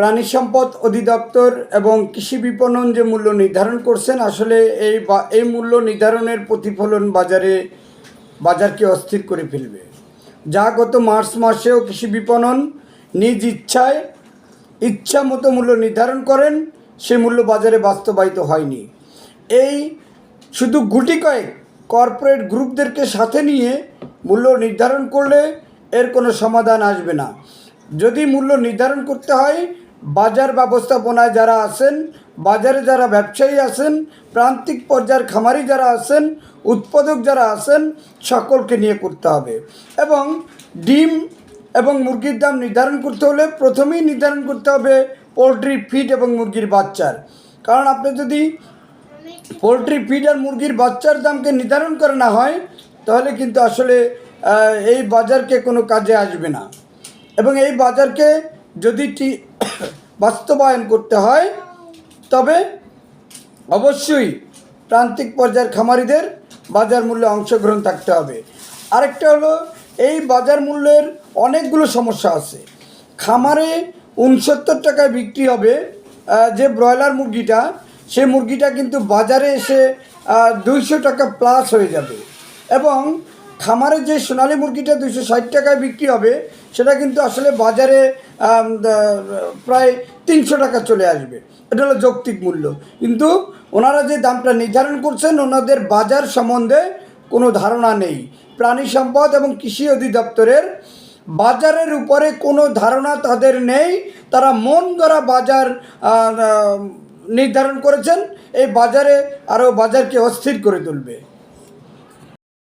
প্রাণী সম্পদ অধিদপ্তর এবং কৃষি বিপণন যে মূল্য নির্ধারণ করছেন, আসলে এই এই মূল্য নির্ধারণের প্রতিফলন বাজারে বাজারকে অস্থির করে ফেলবে? যা গত মার্চ মাসেও কৃষি বিপণন নিজ ইচ্ছায় ইচ্ছা মতো মূল্য নির্ধারণ করেন, সে মূল্য বাজারে বাস্তবায়িত হয়নি। এই শুধু গুটি কয়েক কর্পোরেট গ্রুপদেরকে সাথে নিয়ে মূল্য নির্ধারণ করলে এর কোনো সমাধান আসবে না। যদি মূল্য নির্ধারণ করতে হয় বাজার ব্যবস্থাপনায় যারা আছেন, বাজারে যারা ব্যবসায়ী আছেন, প্রান্তিক পর্যায়ের খামারি যারা আছেন, উৎপাদক যারা আছেন, সকলকে নিয়ে করতে হবে। এবং ডিম এবং মুরগির দাম নির্ধারণ করতে হলে প্রথমেই নির্ধারণ করতে হবে পোলট্রি ফিড এবং মুরগির বাচ্চার। কারণ আপনি যদি পোলট্রি ফিড আর মুরগির বাচ্চার দামকে নির্ধারণ করে না হয়, তাহলে কিন্তু আসলে এই বাজারকে কোনো কাজে আসবে না। এবং এই বাজারকে যদি বাস্তবায়ন করতে হয়। তবে অবশ্যই প্রান্তিক পর্যায়ের খামারিদের বাজার মূল্যে অংশগ্রহণ থাকতে হবে। আরেকটা হলো, এই বাজার মূল্যের অনেকগুলো সমস্যা আছে। খামারে উনসত্তর টাকায় বিক্রি হবে যে ব্রয়লার মুরগিটা, সেই মুরগিটা কিন্তু বাজারে এসে দুইশো টাকা প্লাস হয়ে যাবে। এবং খামারে যে সোনালী মুরগিটা দুশো ষাট টাকায় বিক্রি হবে, সেটা কিন্তু আসলে বাজারে প্রায় তিনশো টাকা চলে আসবে। এটা হলো যৌক্তিক মূল্য। কিন্তু ওনারা যে দামটা নির্ধারণ করছেন, ওনাদের বাজার সম্বন্ধে কোনো ধারণা নেই। প্রাণী সম্পদ এবং কৃষি অধিদপ্তরের বাজারের উপরে কোনো ধারণা তাদের নেই। তারা মন গড়া বাজার নির্ধারণ করেছেন। এই বাজারে আরও বাজারকে অস্থির করে তুলবে।